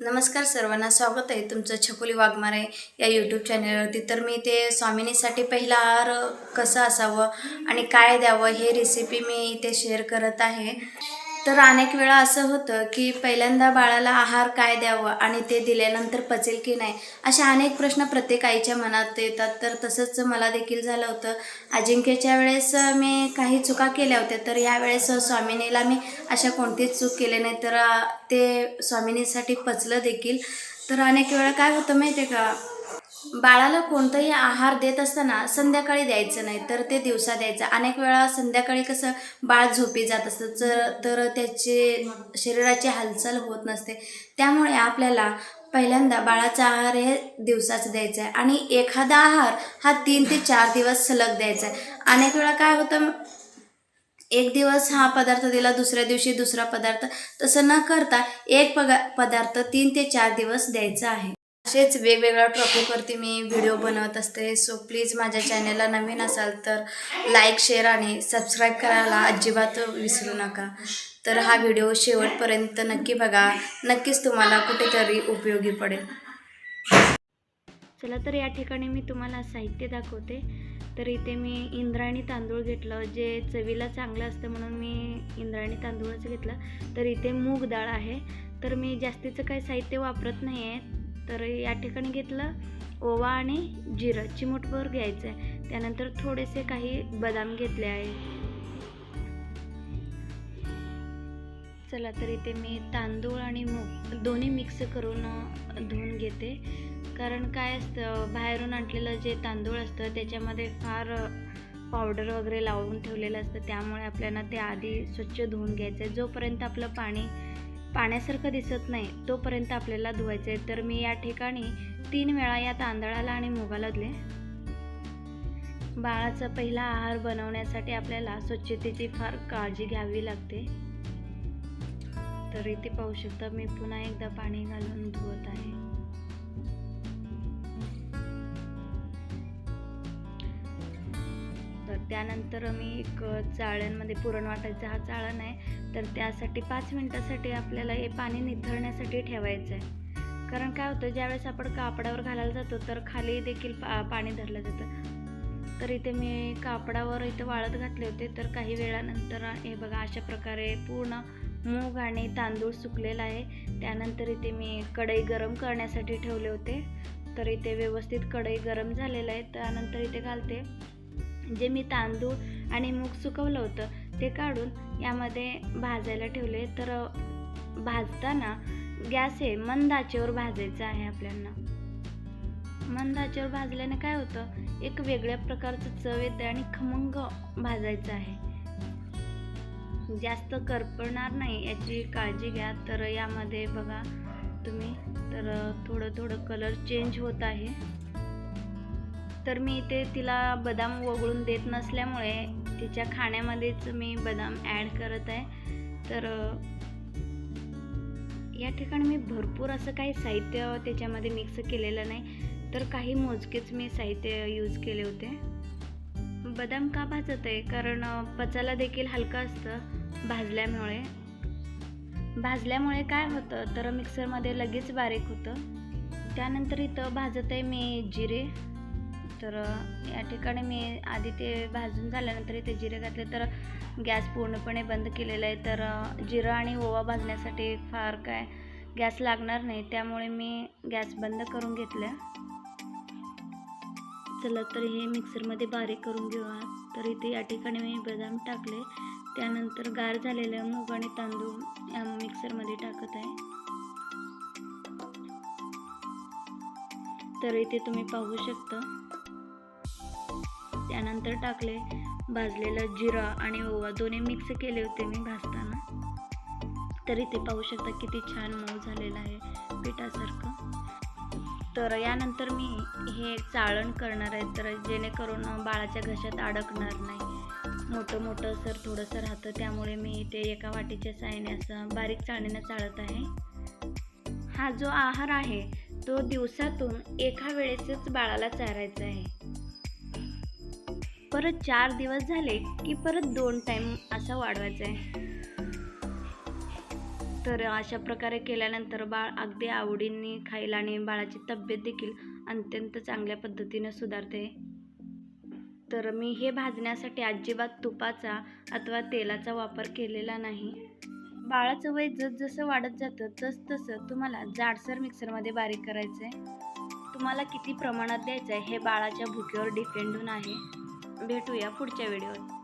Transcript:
नमस्कार सर्वांना स्वागत आहे तुमचं छकुली वाघमारे या यूट्यूब चॅनलवरती तर मी ते स्वामिनीसाठी पहिला आहार कसं असावं आणि काय द्यावं हे रेसिपी मी इथे शेअर करत आहे. तर अनेक वेळा असं होतं की पहिल्यांदा बाळाला आहार काय द्यावं आणि ते दिल्यानंतर पचेल की नाही अशा अनेक प्रश्न प्रत्येक आईच्या मनात येतात. तर तसंच मला देखील झालं होतं. अजिंक्यच्या वेळेस मी काही चुका केल्या होत्या तर यावेळेस स्वामिनीला मी अशा कोणतीच चूक केली नाही तर ते स्वामिनीसाठी पचलं देखील. तर अनेक वेळा काय होतं माहिती आहे का बाळाला कोणताही आहार देत असताना संध्याकाळी द्यायचं नाही तर ते दिवसा द्यायचं. अनेक वेळा संध्याकाळी कसं बाळ झोपी जात असतं तर तर त्याचे शरीराची हालचाल होत नसते. त्यामुळे आपल्याला पहिल्यांदा बाळाचा आहार हे दिवसाचं द्यायचा आहे आणि एखादा आहार हा तीन ते चार दिवस सलग द्यायचा आहे अनेक वेळा काय होतं एक दिवस हा पदार्थ दिला दुसऱ्या दिवशी दुसरा पदार्थ. तसं न करता एक पगा पदार्थ तीन ते चार दिवस द्यायचा आहे. असेच वेगवेगळ्या टॉपिकवरती मी व्हिडिओ बनवत असते. सो प्लीज माझ्या चॅनलला नवीन असाल तर लाईक शेअर आणि सबस्क्राईब करायला अजिबात विसरू नका. तर हा व्हिडिओ शेवटपर्यंत नक्की बघा. नक्कीच तुम्हाला कुठेतरी उपयोगी पडेल. चला तर या ठिकाणी मी तुम्हाला साहित्य दाखवते. तर इथे मी इंद्रायणी तांदूळ घेतलं जे चवीला चांगलं असतं म्हणून मी इंद्रायणी तांदूळच घेतलं. तर इथे मूग डाळ आहे. तर मी जास्तीचं काही साहित्य वापरत नाही आहे तर या ठिकाणी घेतलं ओवा आणि जिरं. चिमूटभर घ्यायचं आहे त्यानंतर थोडेसे काही बदाम घेतले आहे. चला तर इथे मी तांदूळ आणि मूग दोन्ही मिक्स करून धुवून घेते. कारण काय असतं बाहेरून आणलेलं जे तांदूळ असतं त्याच्यामध्ये फार पावडर वगैरे लावून ठेवलेलं असतं. त्यामुळे आपल्याला ते आधी स्वच्छ धुवून घ्यायचं आहे जोपर्यंत आपलं पाणी पाण्यासारखं दिसत नाही तोपर्यंत आपल्याला धुवायचं आहे तर मी या ठिकाणी तीन वेळा या तांदळाला आणि मुगाला धुले बाळाचा पहिला आहार बनवण्यासाठी आपल्याला स्वच्छतेची फार काळजी घ्यावी लागते. तर इथे पाहू शकता मी पुन्हा एकदा पाणी घालून धुवत आहे. त्यानंतर मी एक चाळणमध्ये पुरण वाटायचं. हा चाळण आहे तर त्यासाठी पाच मिनटासाठी आपल्याला हे पाणी निथळण्यासाठी ठेवायचं आहे कारण काय होतं ज्यावेळेस आपण कापडावर घालायला जातो तर खाली देखील पा पाणी धरलं जातं. तर इथे मी कापडावर इथं वाळत घातले होते तर काही वेळानंतर हे बघा अशा प्रकारे पूर्ण मूग आणि तांदूळ सुकलेला आहे. त्यानंतर इथे मी कढई गरम करण्यासाठी ठेवले होते. तर इथे व्यवस्थित कढई गरम झालेलं आहे. त्यानंतर इथे घालते. जे मी तांदूळ आणि मूग सुकवलं होतं ते काढून यामध्ये भाजायला ठेवले तर भाजताना गॅस हे मंद आचेवर भाजायचं आहे आपल्याला मंद आचेवर भाजल्याने काय होतं? एक वेगळ्या प्रकारचं चव येते आणि खमंग भाजायचं आहे. जास्त करपणार नाही याची काळजी घ्या. तर यामध्ये बघा तुम्ही. तर थोडं थोडं कलर चेंज होत आहे. तर मी इथे तिला बदाम वगळून देत नसल्यामुळे तिच्या खाण्यामध्येच मी बदाम ॲड करत आहे. तर या ठिकाणी मी भरपूर असं काही साहित्य त्याच्यामध्ये मिक्स केलेलं नाही तर काही मोजकेच मी साहित्य यूज केले होते. बदाम का भाजत आहे? कारण पचायला देखील हलकं असतं भाजल्यामुळे. भाजल्यामुळे काय होतं? तर मिक्सरमध्ये लगेच बारीक होतं. त्यानंतर इथं भाजत आहे मी जिरे. तर या ठिकाणी मी आधी ते भाजून झाल्यानंतर इथे जिरे घातले. तर गॅस पूर्णपणे बंद केलेला आहे. तर जिरं आणि ओवा भाजण्यासाठी फार काय गॅस लागणार नाही. त्यामुळे मी गॅस बंद करून घेतलं चला तर हे मिक्सरमध्ये बारीक करून घेऊया. तर इथे या ठिकाणी मी बदाम टाकले. त्यानंतर गार झालेलं मूग आणि तांदूळ या मिक्सरमध्ये टाकत आहे. तर इथे तुम्ही पाहू शकता. त्यानंतर टाकले भाजलेलं जिरा आणि ओवा. दोन्ही मिक्स केले होते मी भाजताना. तर इथे पाहू शकता किती छान मऊ झालेलं आहे पिठासारखं. तर यानंतर मी हे चाळण करणार आहे. तर जेणेकरून बाळाच्या घशात अडकणार नाही. मोठं मोठं सर थोडंसं राहतं. त्यामुळे मी इथे एका वाटीच्या साहाय्याने असं बारीक चाळणीनं चाळत आहे. हा जो आहार आहे तो दिवसातून एका वेळेसच बाळाला चारायचा आहे. परत चार दिवस झाले की परत दोन टाईम असा वाढवायचा आहे तर अशा प्रकारे केल्यानंतर बाळ अगदी आवडीने खाईल आणि बाळाची तब्येत देखील अत्यंत चांगल्या पद्धतीने सुधारते. तर मी हे भाजण्यासाठी अजिबात तुपाचा अथवा तेलाचा वापर केलेला नाही. बाळाचं वय जसजसं वाढत जातं तस तसं तुम्हाला जाडसर मिक्सरमध्ये बारीक करायचं आहे तुम्हाला किती प्रमाणात द्यायचं आहे हे बाळाच्या भुकेवर डिपेंडून आहे. भेटूया पुढच्या व्हिडिओत.